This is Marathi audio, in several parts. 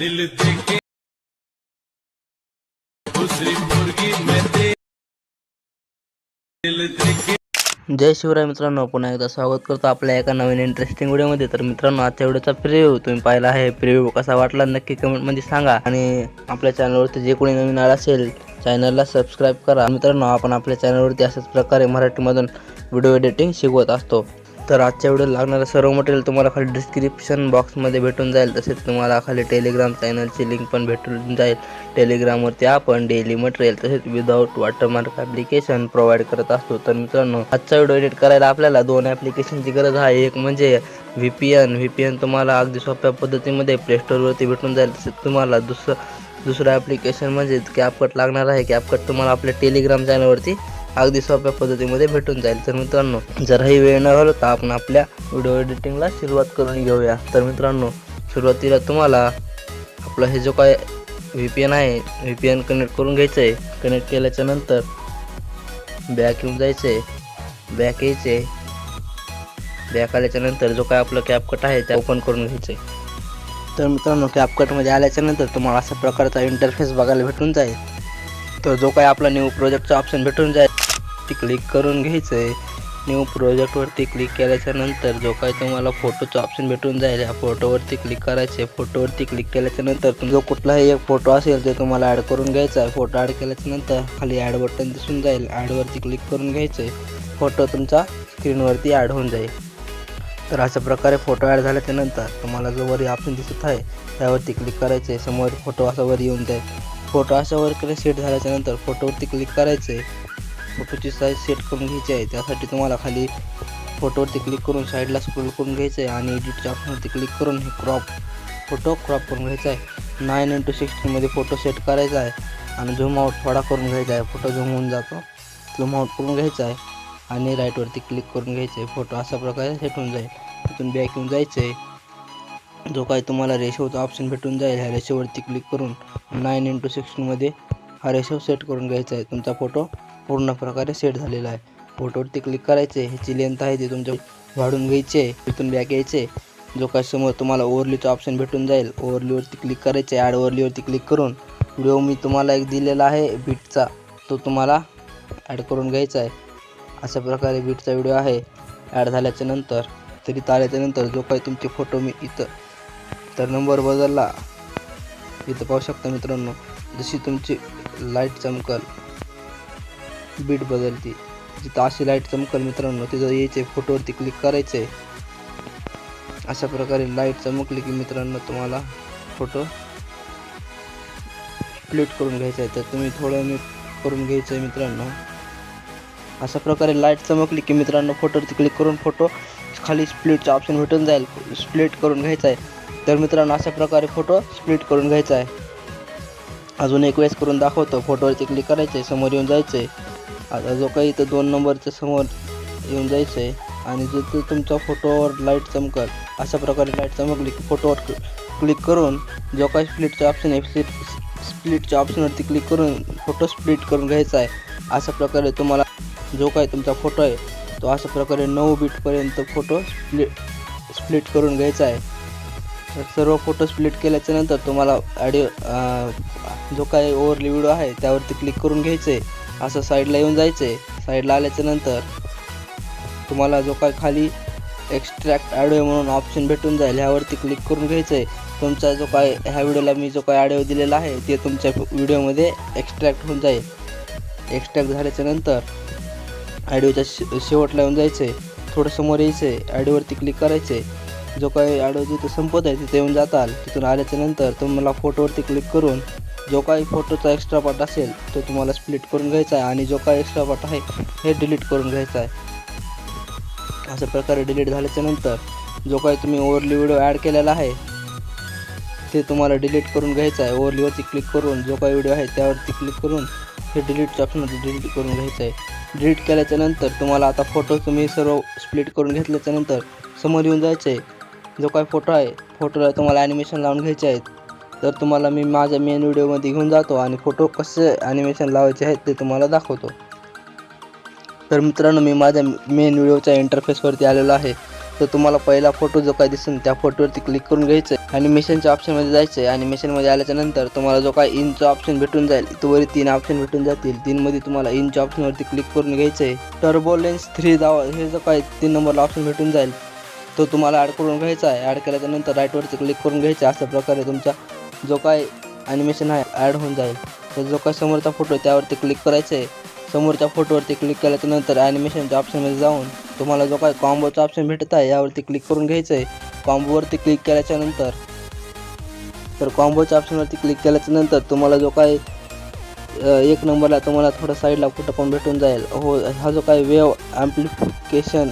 दिल देखे। दुसरी मुर्गी मध्ये दिल देखे। जय शिवराय मित्रांनो पुन्हा एकदा स्वागत करतो आपल्या एका नवीन इंटरेस्टिंग व्हिडिओमध्ये तर मित्रांनो आजच्या व्हिडिओचा प्रिव्ह्यू तुम्ही पाहिला आहे. प्रिव्ह्यू कसा वाटला नक्की कमेंटमध्ये सांगा. आणि आपल्या चॅनलवरती जे कोणी नवीन आला असेल चॅनलला सबस्क्राईब करा. मित्रांनो आपण आपल्या चॅनलवरती अशाच प्रकारे मराठीमधून व्हिडिओ एडिटिंग शिकवत असतो. तर आजच्या व्हिडिओ लागणारं सर्व मटेरियल तुम्हाला खाली डिस्क्रिप्शन बॉक्समध्ये भेटून जाईल. तसेच तुम्हाला खाली टेलिग्राम चॅनलची लिंक पण भेटून जाईल. टेलिग्रामवरती आपण डेली मटेरियल तसेच विदाऊट वॉटरमार्क ॲप्लिकेशन प्रोव्हाइड करत असतो. तर मित्रांनो आजचा व्हिडिओ एडिट करायला आपल्याला दोन ॲप्लिकेशनची गरज आहे. एक म्हणजे V P N V P N तुम्हाला अगदी सोप्या पद्धतीमध्ये प्लेस्टोरवरती भेटून जाईल. तसेच तुम्हाला दुसरं दुसरं ॲप्लिकेशन म्हणजे कॅपकट लागणार आहे. कॅपकट तुम्हाला आपल्या टेलिग्राम चॅनलवरती अगदी सोप्या पद्धतीमध्ये भेटून जाईल. तर मित्रांनो जरही वेळ न घालवता आपण आपल्या व्हिडिओ एडिटिंगला सुरुवात करून घेऊया. तर मित्रांनो सुरुवातीला तुम्हाला आपलं हे जो काय व्ही पी एन आहे व्ही पी एन कनेक्ट करून घ्यायचं आहे कनेक्ट केल्याच्यानंतर बॅक येऊन जायचं आहे बॅक यायचे बॅक आल्याच्यानंतर जो काय आपलं कॅपकट आहे ते ओपन करून घ्यायचं आहे तर मित्रांनो कॅपकटमध्ये आल्याच्यानंतर तुम्हाला अशा प्रकारचा इंटरफेस बघायला भेटून जाईल. तर जो काही आपला न्यू प्रोजेक्टचा ऑप्शन भेटून जाईल. ती क्लिक करून घ्यायचं आहे न्यू प्रोजेक्टवरती क्लिक केल्याच्यानंतर जो काही तुम्हाला फोटोचं ऑप्शन भेटून जाईल या फोटोवरती क्लिक करायचे. फोटोवरती क्लिक केल्याच्यानंतर नंतर जो कुठलाही एक फोटो असेल ते तुम्हाला ॲड करून घ्यायचा. आहे फोटो ॲड केल्याच्यानंतर खाली ॲड बटन दिसून जाईल. ॲडवरती क्लिक करून घ्यायचं आहे फोटो तुमचा स्क्रीनवरती ॲड होऊन जाईल. तर अशा प्रकारे फोटो ॲड झाल्याच्यानंतर तुम्हाला जो वरी ऑप्शन दिसत आहे त्यावरती क्लिक करायचे समोर फोटो असा वर येऊन जाईल. फोटो अशा वर सेट झाल्याच्यानंतर फोटोवरती क्लिक करायचे फोटोची साईज सेट करून घ्यायची आहे. त्यासाठी तुम्हाला खाली फोटोवरती क्लिक करून साईडला स्क्रोल करून घ्यायचं आहे आणि एडिटच्या ऑप्शनवरती क्लिक करून हे क्रॉप फोटो क्रॉप करून घ्यायचा आहे. नाईन इंटू सिक्स्टीनमध्ये फोटो सेट करायचा आहे आणि झूम आउट थोडा करून घ्यायचा आहे. फोटो झूम होऊन जातो. झूम आउट करून घ्यायचा आहे आणि राईटवरती क्लिक करून घ्यायचं आहे. फोटो अशा प्रकारे सेट होऊन जाईल. तिथून बॅक येऊन जायचं आहे. जो काही तुम्हाला रेशोचा ऑप्शन भेटून जाईल ह्या रेशोवरती क्लिक करून नाईन इंटू सिक्स्टीनमध्ये हा रेशो सेट करून घ्यायचा आहे. तुमचा फोटो पूर्ण प्रकारे सेट झालेला आहे. फोटोवरती क्लिक करायचे ह्याची लेंथ आहे ती तुमच्या वाढून घ्यायची आहे तिथून बॅक यायचे. जो काही समोर तुम्हाला ओव्हरलीचा ऑप्शन भेटून जाईल ओव्हरलीवरती क्लिक करायचे ॲड ओव्हरलीवरती क्लिक करून. व्हिडिओ मी तुम्हाला एक दिलेला आहे बीटचा तो तुम्हाला ॲड करून घ्यायचा आहे. अशा प्रकारे बीटचा व्हिडिओ आहे. ॲड झाल्याच्यानंतर तरी आल्याच्यानंतर जो काही तुमचे फोटो मी इथं तर नंबर बदलला. इथं पाहू शकता मित्रांनो जशी तुमची लाइट चमकल बीट बदलते. जिथं अशी लाइट चमकल मित्रांनो तिथं यायचे फोटोवरती क्लिक करायचे अशा प्रकारे लाइट चमकली की मित्रांनो तुम्हाला फोटो स्प्लिट करून घ्यायचा आहे तर तुम्ही थोडं मी करून घ्यायचं आहे मित्रांनो. अशा प्रकारे लाइट चमकली की मित्रांनो फोटोवरती क्लिक करून फोटो खाली स्प्लिटचा ऑप्शन भेटून जाईल. स्प्लिट करून घ्यायचा आहे तर मित्रांनो अशा प्रकारे फोटो स्प्लिट करून घ्यायचा आहे अजून एक वेळेस करून दाखवतो. फोटोवरती क्लिक करायचं आहे समोर येऊन जायचं आहे आता जो काही इथं दोन नंबरच्या समोर येऊन जायचं आहे आणि जिथं तुमच्या फोटोवर लाइट चमकल अशा प्रकारे लाइट चमकली की फोटोवर क्लिक करून जो काही स्प्लिटचा ऑप्शन आहे स्प्लिट स्प्लिटच्या ऑप्शनवरती क्लिक करून फोटो स्प्लिट करून घ्यायचा आहे. अशा प्रकारे तुम्हाला जो काही तुमचा फोटो आहे तो अशा प्रकारे नऊ बीटपर्यंत फोटो स्प्लिट स्प्लिट करून घ्यायचा आहे. तर सर्व फोटो स्प्लिट केल्याच्यानंतर तुम्हाला ॲडिओ जो काही ओवरली व्हिडिओ आहे त्यावरती क्लिक करून घ्यायचं आहे असं साईडला येऊन जायचं आहे साईडला आल्याच्यानंतर तुम्हाला जो काय खाली एक्स्ट्रॅक्ट ॲडिओ म्हणून ऑप्शन भेटून जाईल ह्यावरती क्लिक करून घ्यायचं आहे तुमचा जो काय ह्या व्हिडिओला मी जो काय ऑडिओ दिलेला आहे ते तुमच्या व्हिडिओमध्ये एक्स्ट्रॅक्ट होऊन जाईल. एक्स्ट्रॅक्ट झाल्याच्यानंतर ॲडिओच्या शे शेवटला येऊन जायचं आहे थोडं समोर यायचं आहे ॲडिओवरती क्लिक करायचं आहे जो काही ॲडिओ जिथं संपत आहे तिथे येऊन जाताल. तिथून आल्याच्यानंतर तुम्हाला फोटोवरती क्लिक करून जो काही फोटोचा एक्स्ट्रा पार्ट असेल तो तुम्हाला स्प्लिट करून घ्यायचा आहे आणि जो काही एक्स्ट्रा पार्ट आहे हे डिलीट करून घ्यायचा आहे. अशा प्रकारे डिलीट झाल्याच्यानंतर जो काही तुम्ही ओवरली व्हिडिओ ॲड केलेला आहे ते तुम्हाला डिलीट करून घ्यायचं आहे. ओवरलीवरती क्लिक करून जो काही व्हिडिओ आहे त्यावरती क्लिक करून हे डिलीटच्या ऑप्शनवरती डिलीट करून घ्यायचं आहे. डिलीट केल्याच्यानंतर तुम्हाला आता फोटो तुम्ही सर्व स्प्लिट करून घेतल्याच्या नंतर समोर येऊन जायचं आहे जो काही फोटो आहे फोटोला तुम्हाला ॲनिमेशन लावून घ्यायचे आहेत. तर तुम्हाला मी माझ्या मेन व्हिडिओमध्ये घेऊन जातो आणि फोटो कसे ॲनिमेशन लावायचे आहेत ते तुम्हाला दाखवतो. तर मित्रांनो मी माझ्या मेन व्हिडिओच्या इंटरफेसवरती आलेलो आहे. तर तुम्हाला पहिला फोटो जो काय दिसून त्या फोटोवरती क्लिक करून घ्यायचं आहे ॲनिमेशनच्या ऑप्शनमध्ये जायचं आहे ॲनिमेशनमध्ये आल्याच्यानंतर तुम्हाला जो काय इनचं ऑप्शन भेटून जाईल तोवरी तीन ऑप्शन भेटून जातील. तीनमध्ये तुम्हाला इनच्या ऑप्शनवरती क्लिक करून घ्यायचं आहे टर्बो लेन्स थ्री जावा हे जो काय तीन नंबरला ऑप्शन भेटून जाईल तो तुम्हाला ॲड करून घ्यायचा आहे. ॲड केल्याच्यानंतर राईटवरती क्लिक करून घ्यायचं आहे. अशा प्रकारे तुमचा जो काय ॲनिमेशन आहे ॲड होऊन जाईल. तर जो काय समोरचा फोटो आहे त्यावरती क्लिक करायचं आहे. समोरच्या फोटोवरती क्लिक केल्याच्यानंतर ॲनिमेशनच्या ऑप्शनमध्ये जाऊन तुम्हाला जो काय कॉम्बोचा ऑप्शन भेटत आहे यावरती क्लिक करून घ्यायचं आहे. कॉम्बोवरती क्लिक केल्याच्यानंतर तर कॉम्बोच्या ऑप्शनवरती क्लिक केल्याच्यानंतर तुम्हाला जो काय एक नंबरला तुम्हाला थोडं साईडला कुठं पण भेटून जाईल. हो हा जो काय वेव ॲम्प्लिफिकेशन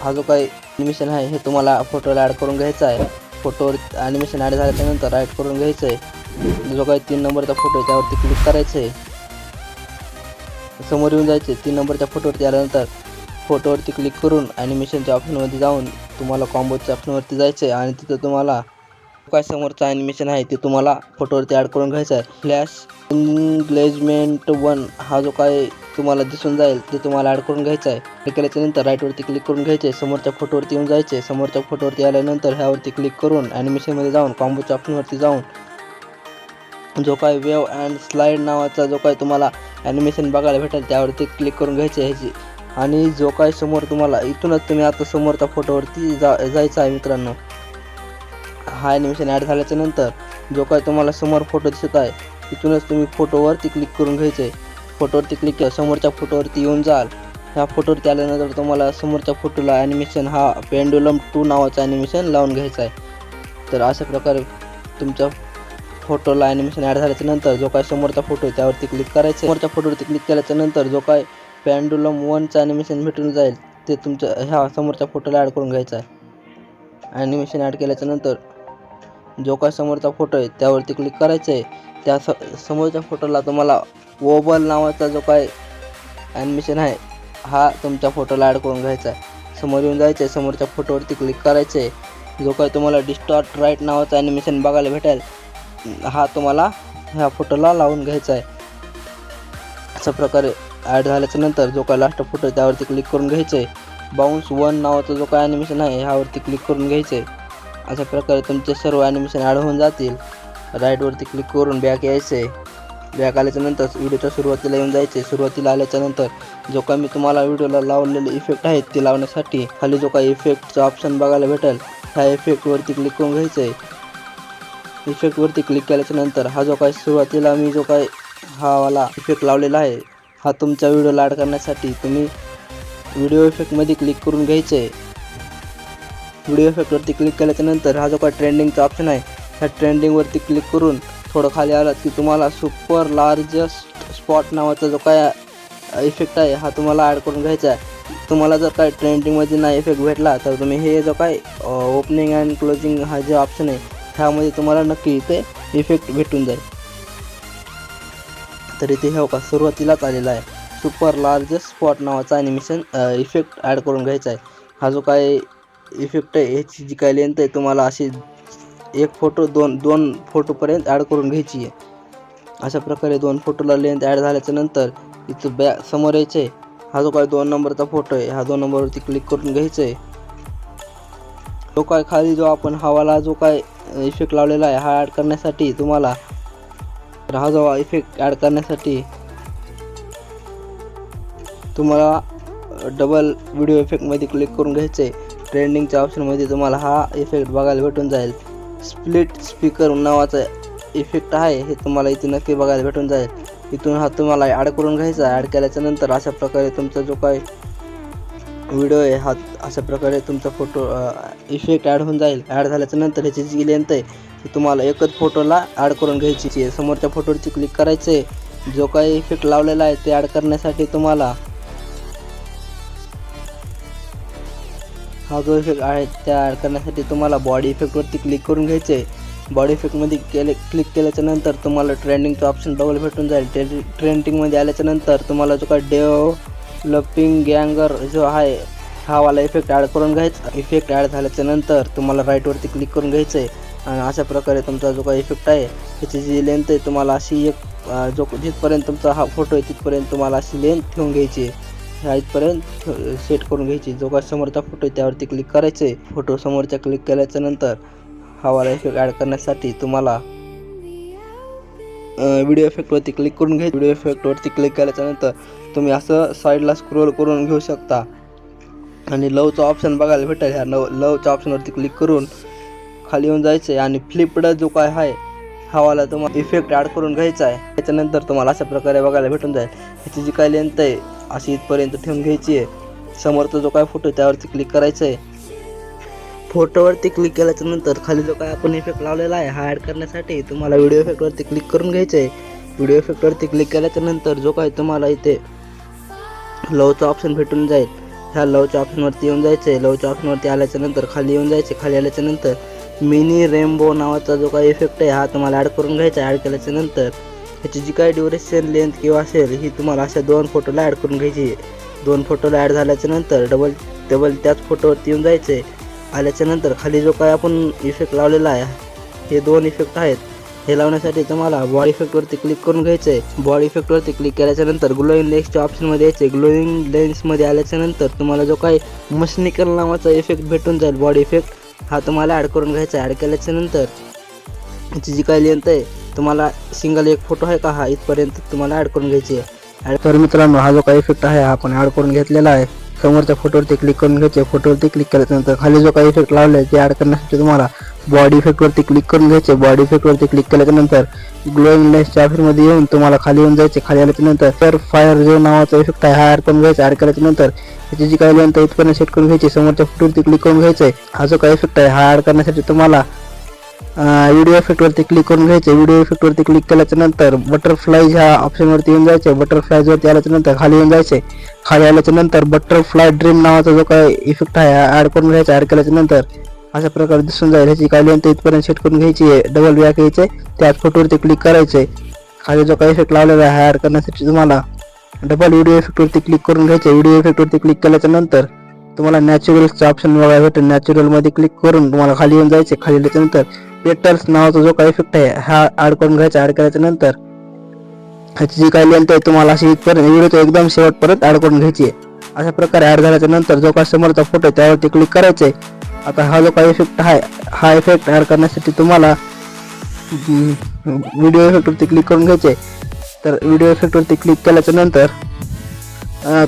हा जो काही ॲनिमेशन आहे हे तुम्हाला फोटोला ॲड करून घ्यायचा आहे. फोटोवर ॲनिमेशन ॲड झाल्याच्यानंतर ॲड करून घ्यायचं आहे जो काही तीन नंबरचा फोटो आहे त्यावरती क्लिक करायचं आहे समोर येऊन जायचे तीन नंबरच्या फोटोवरती आल्यानंतर फोटोवरती क्लिक करून ॲनिमेशनच्या ऑप्शनमध्ये जाऊन तुम्हाला कॉम्बोच्या ऑप्शनवरती जायचं आहे आणि तिथं तुम्हाला काय समोरचं ॲनिमेशन आहे ते तुम्हाला फोटोवरती ॲड करून घ्यायचं आहे फ्लॅश इंग्लेजमेंट वन हा जो काय तुम्हाला दिसून जाईल ते तुम्हाला ॲड करून घ्यायचं आहे. हे केल्याच्यानंतर राईटवरती क्लिक करून घ्यायचे समोरच्या फोटोवरती येऊन जायचे. समोरच्या फोटोवरती आल्यानंतर ह्यावरती क्लिक करून ॲनिमेशनमध्ये जाऊन कॉम्बोच्या ऑप्शनवरती जाऊन जो काय वेव अँड स्लाईड नावाचा जो काय तुम्हाला ॲनिमेशन बघायला भेटेल त्यावरती क्लिक करून घ्यायचे ह्याची. आणि जो काय समोर तुम्हाला इथूनच तुम्ही आता समोरच्या फोटोवरती जा जायचं आहे मित्रांनो. हा ॲनिमेशन ॲड झाल्याच्यानंतर जो काय तुम्हाला समोर फोटो दिसत आहे तिथूनच तुम्ही फोटोवरती क्लिक करून घ्यायचे. आहे फोटोवरती क्लिक केलं समोरच्या फोटोवरती येऊन जाल. ह्या फोटोवरती आल्यानंतर तुम्हाला समोरच्या फोटोला ॲनिमेशन हा पेंडुलम टू नावाचं ॲनिमेशन लावून घ्यायचा आहे. तर अशा प्रकारे तुमच्या फोटोला ॲनिमेशन ॲड झाल्याच्यानंतर जो काय समोरचा फोटो आहे त्यावरती क्लिक करायचं. समोरच्या फोटोवरती क्लिक केल्याच्यानंतर जो काय पॅन्डुलम वनचं ॲनिमेशन भेटून जाईल ते तुमच्या ह्या समोरच्या फोटोला ॲड करून घ्यायचा आहे. ॲनिमेशन ॲड केल्याच्यानंतर जो काय समोरचा फोटो आहे त्यावरती क्लिक करायचं आहे. त्या स समोरच्या फोटोला तुम्हाला ओबल नावाचा जो काय ॲनिमेशन आहे हा तुमच्या फोटोला ॲड करून घ्यायचा आहे. समोर येऊन जायचं आहे समोरच्या फोटोवरती क्लिक करायचं आहे. जो काय तुम्हाला डिस्टॉर्ट राईट नावाचा ॲनिमेशन बघायला भेटेल हा तुम्हाला ह्या फोटोला लावून घ्यायचा आहे. अशा प्रकारे ॲड झाल्याच्यानंतर जो काय लास्ट फोटो आहे त्यावरती क्लिक करून घ्यायचं आहे. बाउन्स वन नावाचा जो काय ॲनिमेशन आहे ह्यावरती क्लिक करून घ्यायचं आहे. अशा प्रकारे तुमचे सर्व ॲनिमेशन ॲड होऊन जातील. राईटवरती क्लिक करून बॅक यायचं आहे. बॅक आल्याच्यानंतर व्हिडिओच्या सुरुवातीला येऊन जायचे. सुरुवातीला आल्याच्यानंतर जो काय मी तुम्हाला व्हिडिओला लावलेले इफेक्ट आहेत ते लावण्यासाठी खाली जो काही इफेक्टचा ऑप्शन बघायला भेटेल ह्या इफेक्टवरती क्लिक करून घ्यायचं आहे. इफेक्टवरती क्लिक केल्याच्यानंतर हा जो काय सुरुवातीला मी जो काय हा वाला इफेक्ट लावलेला आहे हा तुमच्या व्हिडिओला ॲड करण्यासाठी तुम्ही व्हिडिओ इफेक्टमध्ये क्लिक करून घ्यायचं आहे. व्हिडिओ इफेक्टवरती क्लिक केल्याच्यानंतर हा जो काय ट्रेंडिंगचा ऑप्शन आहे ह्या ट्रेंडिंगवरती क्लिक करून थोडं खाली आलात की तुम्हाला सुपर लार्जेस्ट स्पॉट नावाचा जो काय इफेक्ट आहे हा तुम्हाला ॲड करून घ्यायचा आहे. तुम्हाला जर काय ट्रेंडिंगमध्ये नाही इफेक्ट भेटला तर तुम्ही हे जो काय ओपनिंग अँड क्लोजिंग हा जे ऑप्शन आहे ह्यामध्ये तुम्हाला नक्की इथे इफेक्ट भेटून जाईल. तर इथे हे हो का सुरुवातीलाच आलेला आहे. सुपर लार्जेस्ट स्पॉट नावाचा ॲनिमेशन इफेक्ट ॲड करून घ्यायचा आहे. हा जो काय इफेक्ट आहे ह्याची जी काय लेंथ आहे तुम्हाला अशी एक फोटो दोन दोन फोटोपर्यंत ॲड करून घ्यायची आहे. अशा प्रकारे दोन फोटोला लेंथ ॲड झाल्याच्यानंतर इथं बॅ समोर यायचं आहे हा जो काय दोन नंबरचा फोटो आहे हा दोन नंबरवरती क्लिक करून घ्यायचं आहे जो काय खाली जो आपण हवाला जो काय इफेक्ट लावलेला आहे हा ॲड करण्यासाठी तुम्हाला हा जो इफेक्ट ॲड करण्यासाठी तुम्हाला डबल व्हिडिओ इफेक्टमध्ये क्लिक करून घ्यायचं आहे ट्रेंडिंगच्या ऑप्शनमध्ये तुम्हाला हा इफेक्ट बघायला भेटून जाईल. स्प्लिट स्पीकर नावाचा इफेक्ट आहे हे तुम्हाला इथे नक्की बघायला भेटून जाईल. इथून हा तुम्हाला ॲड करून घ्यायचा ॲड केल्याच्यानंतर अशा प्रकारे तुमचा जो काही व्हिडिओ आहे हा अशा प्रकारे तुमचा फोटो इफेक्ट ॲड होऊन जाईल. ॲड झाल्याच्यानंतर ह्याची जी लेंथ आहे ती तुम्हाला एकच फोटोला ॲड करून घ्यायची आहे. समोरच्या फोटोवरती क्लिक करायचं आहे जो काही इफेक्ट लावलेला आहे ते ॲड करण्यासाठी तुम्हाला हा जो इफेक्ट आहे त्या ॲड करण्यासाठी तुम्हाला बॉडी इफेक्टवरती क्लिक करून घ्यायचे. आहे बॉडी इफेक्टमध्ये केले क्लिक केल्याच्यानंतर तुम्हाला ट्रेंडिंगचं ऑप्शन डबल भेटून जाईल. ट्रे ट्रेंडिंगमध्ये आल्याच्यानंतर तुम्हाला जो काय डेव्हलपिंग गँगर जो आहे हा वाला इफेक्ट ॲड करून घ्यायचा. इफेक्ट ॲड झाल्याच्यानंतर तुम्हाला राईटवरती क्लिक करून घ्यायचं. आहे आणि अशा प्रकारे तुमचा जो काही इफेक्ट आहे त्याची जी लेंथ आहे तुम्हाला अशी एक जो जिथपर्यंत तुमचा हा फोटो आहे तिथपर्यंत तुम्हाला अशी लेंथ ठेवून घ्यायची आहे. ह्या इथपर्यंत सेट करून घ्यायची. जो काय समोरचा फोटो आहे त्यावरती क्लिक करायचं आहे फोटो समोरच्या क्लिक केल्याच्यानंतर हवाला इफेक्ट ॲड करण्यासाठी तुम्हाला व्हिडिओ इफेक्टवरती क्लिक करून घ्यायचं. व्हिडिओ इफेक्टवरती क्लिक केल्याच्यानंतर तुम्ही असं साईडला स्क्रोल करून घेऊ शकता. आणि लवचा ऑप्शन बघायला भेटेल. ह्या लव लवच्या ऑप्शनवरती क्लिक करून खाली येऊन जायचं आहे आणि फ्लिपड जो काय आहे हा वाला तुम्हाला इफेक्ट ॲड करून घ्यायचा आहे. त्याच्यानंतर तुम्हाला अशा प्रकारे बघायला भेटून जाईल. ह्याची जी काय लेंथ आहे अशी इथपर्यंत ठेवून घ्यायची आहे. समोरचा जो काय फोटो त्यावरती क्लिक करायचं आहे फोटोवरती क्लिक केल्याच्यानंतर खाली जो काय आपण इफेक्ट लावलेला आहे हा ॲड करण्यासाठी तुम्हाला व्हिडिओ इफेक्टवरती क्लिक करून घ्यायचं आहे व्हिडिओ इफेक्टवरती क्लिक केल्याच्यानंतर जो काय तुम्हाला इथे लवचा ऑप्शन भेटून जाईल. ह्या लवच्या ऑप्शनवरती येऊन जायचं आहे लवच्या ऑप्शनवरती आल्याच्यानंतर खाली येऊन जायचे खाली आल्याच्यानंतर मिनी रेनबो नावाचा जो काही इफेक्ट आहे हा तुम्हाला ॲड करून घ्यायचा ॲड केल्याच्यानंतर. ह्याची जी काही ड्युरेशन लेंथ किंवा असेल ही तुम्हाला अशा दोन फोटोला ॲड करून घ्यायची आहे. दोन फोटोला ॲड झाल्याच्यानंतर डबल डबल त्याच फोटोवरती येऊन जायचं आहे आल्याच्यानंतर खाली जो काय आपण इफेक्ट लावलेला आहे हे दोन इफेक्ट आहेत. हे लावण्यासाठी तुम्हाला बॉडी इफेक्टवरती क्लिक करून घ्यायचं आहे. बॉडी इफेक्टवरती क्लिक केल्याच्यानंतर ग्लोईंग लेन्सच्या ऑप्शनमध्ये यायचे ग्लोईंग लेन्समध्ये आल्याच्यानंतर तुम्हाला जो काही मशनिकल नावाचा इफेक्ट भेटून जाईल बॉडी इफेक्ट हा तुम्हाला ॲड करून घ्यायचा ॲड केल्याच्यानंतर याची जी काही लेंथ आहे तुम्हाला सिंगल एक फोटो आहे का? हा इथपर्यंत तुम्हाला ॲड करून घ्यायची आहे. ॲड तर मित्रांनो हा जो काही इफेक्ट आहे हा आपण ॲड करून घेतलेला आहे. समोरच्या फोटोवरती क्लिक करून घ्यायचे. फोटोवरती क्लिक केल्यानंतर खाली जो काही इफेक्ट लावला आहे ते ॲड करण्यासाठी तुम्हाला बॉडी इफेक्टवरती क्लिक करून घ्यायचे. बॉडी इफेक्टवरती क्लिक केल्याच्यानंतर ग्लोईंग लेन्सच्या ऑफिसमध्ये येऊन तुम्हाला खाली येऊन जायचे. खाली आल्याच्यानंतर तर फायर जो नावाचा इफेक्ट आहे हा ॲड करून घ्यायचा ॲड केल्याच्यानंतर त्याची जी काही लेंथ इथपर्यंत सेट करून घ्यायची. समोरच्या फोटोवरती क्लिक करून घ्यायचे हा जो काही इफेक्ट आहे हा ॲड करण्यासाठी तुम्हाला व्हिडिओ इफेक्टवरती क्लिक करून घ्यायचे. व्हिडिओ इफेक्टवरती क्लिक केल्याच्यानंतर बटरफ्लाय ह्या ऑप्शनवरती येऊन जायचे. बटरफ्लायजवरती आल्याच्यानंतर खाली येऊन जायचे. खाली आल्याच्यानंतर बटरफ्लाय ड्रीम नावाचा जो काही इफेक्ट आहे हा ॲड करून घ्यायचा. ॲड केल्याच्यानंतर अशा प्रकारे दिसून जाईल. ह्याची काही लेंथ इथपर्यंत सेट करून घ्यायची आहे डबल बॅक यायचे त्याच फोटोवरती क्लिक करायचे खाली जो काही इफेक्ट लावलेला आहे हा ॲड करण्यासाठी तुम्हाला डबल व्हिडिओ इफेक्टवरती क्लिक करून घ्यायचे व्हिडिओ इफेक्टवरती क्लिक केल्याच्यानंतर तुम्हाला नॅचरल्सचा ऑप्शन बघायला भेटेल. नॅचरलमध्ये क्लिक करून तुम्हाला खाली येऊन जायचे खाली आल्याच्या पेटर्स पेटल्स नावाचा जो काही इफेक्ट आहे हा ॲड करून घ्यायचा. ॲड करायच्या नंतर ह्याची जी काही लेंथ आहे तुम्हाला अशी इथपर्यंत व्हिडिओचा एकदम शेवटपर्यंत ॲड करून घ्यायची आहे. अशा प्रकारे ऍड झाल्याच्यानंतर जो काही समोरचा फोटो आहे त्यावरती क्लिक करायचे आता हा जो काही इफेक्ट आहे हा इफेक्ट तयार करण्यासाठी तुम्हाला व्हिडिओ इफेक्टवरती क्लिक करून घ्यायचे तर व्हिडिओ इफेक्टवरती क्लिक केल्याच्यानंतर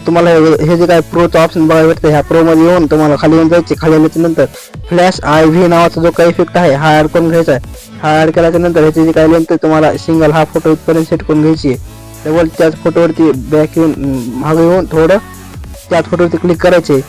तुम्हाला हे हे जे काय प्रोचं ऑप्शन बघायला भेटतं ह्या प्रोमध्ये येऊन तुम्हाला खाली येऊन जायचे. खाली आल्याच्यानंतर फ्लॅश आय व्ही नावाचा जो काही इफेक्ट आहे हा ॲड करून घ्यायचा. आहे हा ॲड केल्याच्यानंतर ह्याची जी काही लेंथ तुम्हाला सिंगल हा फोटो इथपर्यंत सेट करून घ्यायची आहे. डबल त्याच फोटोवरती बॅक येऊन अं, मागे येऊन थोडं त्याच फोटोवरती क्लिक करायचे.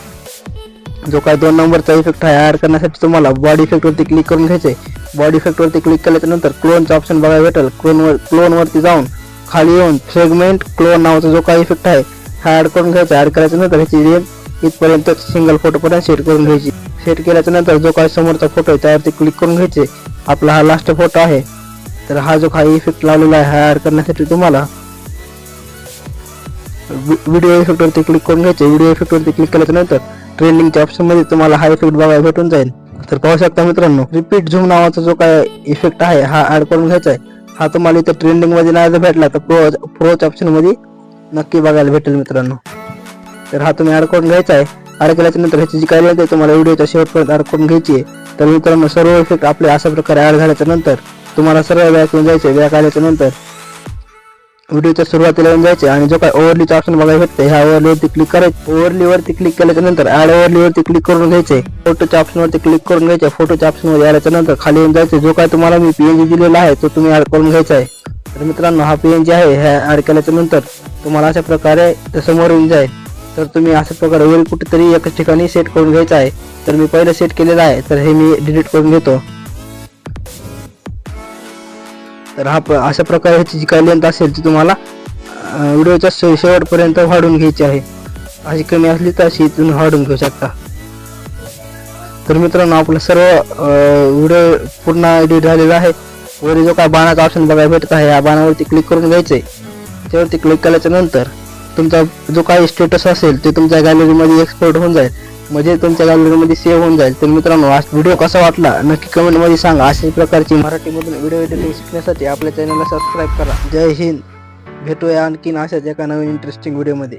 जो काय दोन नंबरचा इफेक्ट आहे ॲड करण्यासाठी तुम्हाला बॉडी इफेक्टवरती क्लिक करून घ्यायचे बॉडी इफेक्टवरती क्लिक केल्याच्यानंतर क्लोनचा ऑप्शन बघायला भेटेल. क्लोनवर क्लोनवरती जाऊन खाली येऊन फ्रेगमेंट क्लोन नावाचा जो काही इफेक्ट आहे हा ॲड करून घ्यायचा. ॲड करायच्यानंतर ह्याची रेम इथपर्यंत सिंगल फोटोपर्यंत सेट करून घ्यायची. सेट केल्याच्यानंतर जो काही समोरचा फोटो आहे त्यावरती क्लिक करून घ्यायचे. आपला हा लास्ट फोटो आहे. तर हा जो काही इफेक्ट लावलेला आहे हा ॲड करण्यासाठी तुम्हाला व्हिडिओ इफेक्टवरती क्लिक करून घ्यायचे. व्हिडिओ इफेक्टवरती क्लिक केल्याच्यानंतर ट्रेंडिंगच्या ऑप्शनमध्ये तुम्हाला हा इफेक्ट बघायला भेटून जाईल. तर पाहू शकता मित्रांनो रिपीट झूम नावाचा जो काय इफेक्ट आहे हा ऍड करून घ्यायचा आहे. हा तुम्हाला इथं ट्रेंडिंगमध्ये नाही जर भेटला तर प्रो प्रोच ऑप्शनमध्ये नक्की बघायला भेटेल मित्रांनो. तर हा तुम्ही ऍड करून घ्यायचा आहे. ऍड केल्याच्यानंतर ह्याची जी काय आहे तुम्हाला व्हिडिओच्या शेवटपर्यंत ऍड करून घ्यायची आहे. तर मित्रांनो सर्व इफेक्ट आपले अशा प्रकारे ऍड झाल्याच्यानंतर तुम्हाला सर्व बॅक येऊन जायचे बॅक आल्याच्यानंतर व्हिडिओच्या सुरुवातीला येऊन जायचे आणि जो काय ओव्हरलीचा ऑप्शन बघायला भेटते ह्या ओव्हरलीवरती क्लिक करायचं. ओव्हरलीवरती क्लिक केल्याच्यानंतर ऍड ओव्हरलीवरती क्लिक करून घ्यायचे. फोटोच्या ऑप्शनवरती क्लिक करून घ्यायचे. फोटोच्या ऑप्शनवर आल्याच्यानंतर खाली येऊन जायचे. जो काय तुम्हाला मी पीएनजी दिलेला आहे तो तुम्ही ऍड करून घ्यायचा आहे. तर मित्रांनो हा पीएनजी आहे ह्या ऍड केल्याच्यानंतर तुम्हाला अशा प्रकारे समोर येऊन जाईल. तर तुम्ही अशा प्रकारे वेळ कुठेतरी एकाच ठिकाणी सेट करून घ्यायचा आहे. तर मी पहिलं सेट केलेलं आहे तर हे मी डिलीट करून घेतो. तर हा प- अशा प्रकारे ह्याची जी काही लेंथ असेल ती तुम्हाला व्हिडिओच्या शे- शेवटपर्यंत वाढवून घ्यायची आहे. अशी कमी असली तर अशी तुम्ही वाढवून घेऊ शकता. तर मित्रांनो आपलं सर्व व्हिडिओ पूर्ण एडिट झालेला आहे. वरी जो काय बाणाचा ऑप्शन बघायला भेटत आहे या बाणावरती क्लिक करून घ्यायचं आहे त्यावरती क्लिक केल्याच्यानंतर तुमचा जो काही स्टेटस असेल ते तुमच्या गॅलरीमध्ये एक्सपोर्ट होऊन जाईल. म्हणजे तुमच्या गॅलरीमध्ये सेव्ह होऊन जाईल. तर मित्रांनो आज व्हिडिओ कसा वाटला? नक्की कमेंटमध्ये सांगा. अशाच प्रकारची मराठीमधून व्हिडिओ एडिटिंग शिकण्यासाठी आपल्या चॅनलला सबस्क्राईब करा. जय हिंद. भेटूया आणखीन अशाच एका नवीन इंटरेस्टिंग व्हिडिओमध्ये